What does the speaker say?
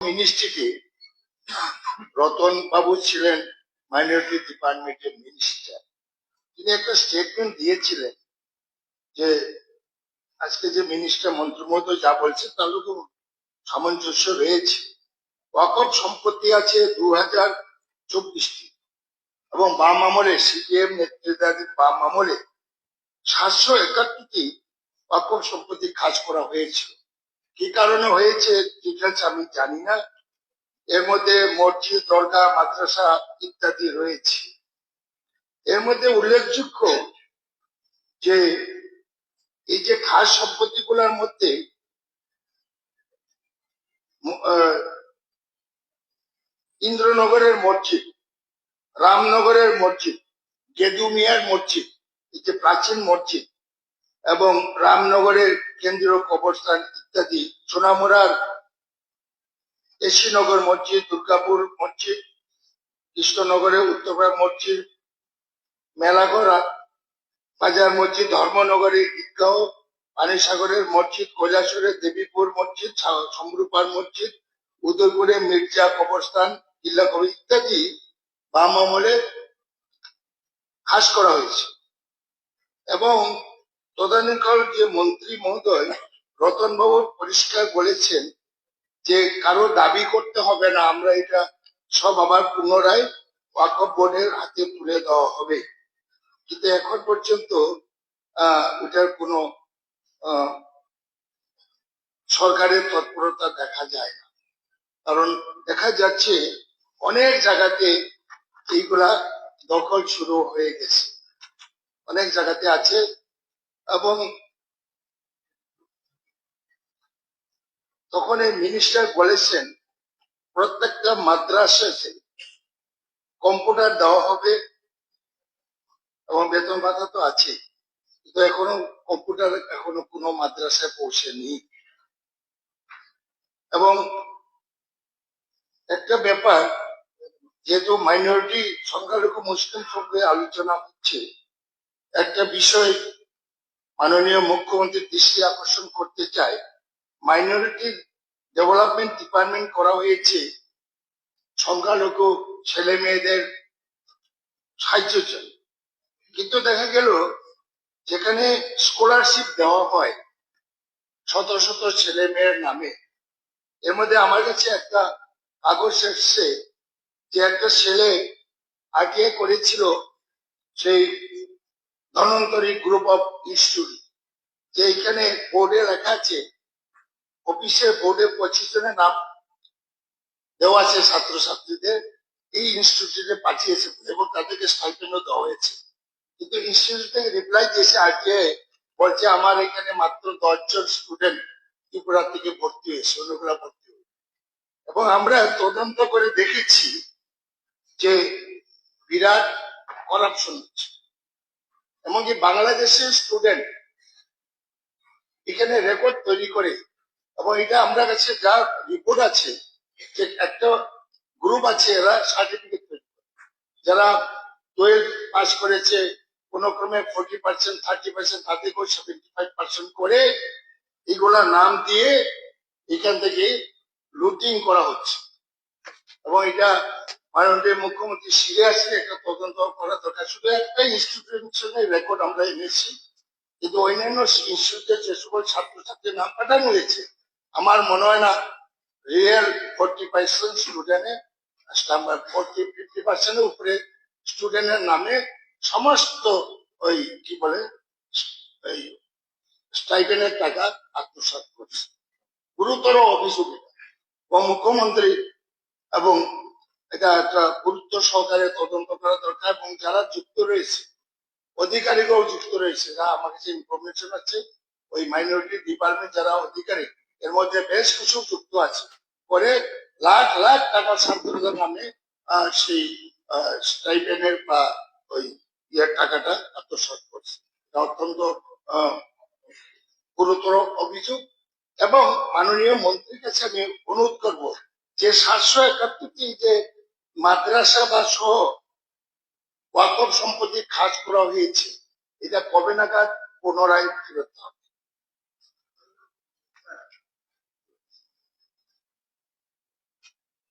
মিনিস্ট্রিতে রতন বাবু ছিলেন মাইনরিটি ডিপার্টমেন্টের মিনিস্টার তিনি একটা স্টেটমেন্ট দিয়েছিলেন যে, আজকে যে মিনিস্টার মন্ত্রিমহোদয় যা বলছে তার লোক সামঞ্জস্য রয়েছে। ওয়াকফ সম্পত্তি আছে দু হাজার চব্বিশটি এবং বাম আমলে, সিপিএম নেতৃত্বাধীন বাম আমলে সাতশো একাত্তরটি ওয়াকফ সম্পত্তি কাজ করা হয়েছিল। কি কারণে হয়েছে ডিটেলস আমি জানি না। এর মধ্যে মসজিদ দরগা মাদ্রাসা ইত্যাদি রয়েছে। এর মধ্যে উল্লেখযোগ্য যে এই যে খাস সম্পত্তিগুলোর মধ্যে আহ, ইন্দ্রনগরের মসজিদ রামনগরের মসজিদ গেদু মিয়ার মসজিদ এই যে প্রাচীন মসজিদ এবং রামনগরের কেন্দ্রীয় কবরস্থান ইত্যাদি। সোনামুড়ার এসিনগর মসজিদ, দুর্গাপুর মসজিদ কৃষ্ণনগরে উত্তরপাড়া মসজিদ মেলাঘর বাজার মসজিদ ধর্মনগরে ঈদগাহ পানিসাগরের মসজিদ, কৈলাসরের দেবীপুর মসজিদ সমরূপার মসজিদ, উদয়পুরে মির্জা কবরস্থান, কিল্লা কবর ইত্যাদি বাম আমলে খাস করা হয়েছে। এবং তদানীকাল যে মন্ত্রী মহোদয় রতন বাবু পরিষ্কার বলেছেন যে কারও দাবি করতে হবে না, আমরা এটা সব আবার পুনরায় ওয়াকফ বোর্ডের হাতে তুলে দেওয়া হবে। কিন্তু এখন পর্যন্ত ওটার কোনো সরকারের তৎপরতা দেখা যায় না। কারণ দেখা যাচ্ছে অনেক জায়গাতে এইগুলা দখল শুরু হয়ে গেছে। অনেক জায়গাতে আছে এবং তখন এই মিনিস্টার বলেছেন, প্রত্যেকটা মাদ্রাসাতে কম্পিউটার দেওয়া হবে এবং বেতন ভাতা তো আছে, কিন্তু এখনও কম্পিউটার এখনও কোনো মাদ্রাসায় পৌঁছেনি। এবং একটা ব্যাপার, যেহেতু মাইনরিটি সংখ্যালঘু মুসলিম সঙ্গে আলোচনা হচ্ছে, একটা বিষয় মাননীয় মুখ্যমন্ত্রীর দৃষ্টি আকর্ষণ করতে চাই মাইনরিটি ডেভেলপমেন্ট ডিপার্টমেন্ট করা হয়েছে। সংখ্যালঘু ছেলে মেয়েদের সাহায্যের জন্য কিন্তু দেখা গেল, যেখানে স্কলারশিপ দেওয়া হয়, শত শত ছেলে মেয়ের নামে। এর মধ্যে আমার কাছে একটা কাগজ এসছে যে একটা ছেলে আগে করেছিল সেই ধনন্তরী গ্রুপ অফ ইনস্টিটিউট যে এখানে বোর্ডে লেখা আছে অফিসের বোর্ডে পঁচিশ জনের নাম দেওয়া আছে ছাত্রছাত্রীদের। এই ইনস্টিটিউটে পাঠিয়েছে এবং তাদেরকে স্টাইপেন্ডও দেওয়া হয়েছে। কিন্তু ইনস্টিটিউট থেকে রিপ্লাই দিয়েছে আজকে বলছে আমার এখানে মাত্র দশজন স্টুডেন্ট ত্রিপুরা থেকে ভর্তি হয়েছে অন্যগুলা ভর্তি এবং আমরা তদন্ত করে দেখেছি যে বিরাট করাপশন হচ্ছে। এমনকি বাংলাদেশের স্টুডেন্ট এখানে রেকর্ড তৈরি করে এবং এটা আমরা কাছে যা রিপোর্ট আছে, যে একটা গ্রুপ আছে এরা সার্টিফিকেট তৈরি করে। যারা টুয়েলভ পাস করেছে, কোন ক্রমে forty percent thirty percent thirty তাদেরকেও সেভেন্টি ফাইভ পার্সেন্ট করে এগুলা নাম দিয়ে এখান থেকে লুটিং করা হচ্ছে এবং এটা মাননীয় মুখ্যমন্ত্রী সিরিয়াসলি একটা তদন্ত করা দরকার শুধু একটা ইনস্টিটিউশনের রেকর্ড আমরা এনেছি, কিন্তু অন্যান্য ইনস্টিটিউটে যে সকল ছাত্রছাত্রীর নাম পাঠানো হয়েছে আমার মনে হয় না, রিয়েল ফোর্টি পার্সেন্ট স্টুডেন্টে ফোর্টি ফিফটি পার্সেন্টের উপরে স্টুডেন্টের নামে সমস্ত ওই কি বলে, ওই স্টাইপেনের টাকা আত্মসাৎ করছে গুরুতর অভিযোগ। মুখ্যমন্ত্রী এবং এটা একটা গুরুত্ব সহকারে তদন্ত করা দরকার এবং যারা যুক্ত রয়েছে অধিকারীরাও যুক্ত রয়েছে যা আমার কাছে ইনফরমেশন আছে, ওই মাইনরিটি ডিপার্টমেন্ট যারা অধিকারী এর মধ্যে বেশ কিছু যুক্ত আছে। পরে লাখ লাখ টাকা ছাত্রদের নামে সেই স্টাইপেনের বা, ওই ইয়ের টাকাটা আত্মসাৎ করছে। এটা অত্যন্ত গুরুতর অভিযোগ এবং মাননীয় মন্ত্রীর কাছে আমি অনুরোধ করব যে সাতশো একাত্তরটি যে মাদ্রাসা বা সহ ওয়াকফ সম্পত্তি খাস করা হয়েছে, এটা কবে নাগাদ পুনরায় ফেরত হবে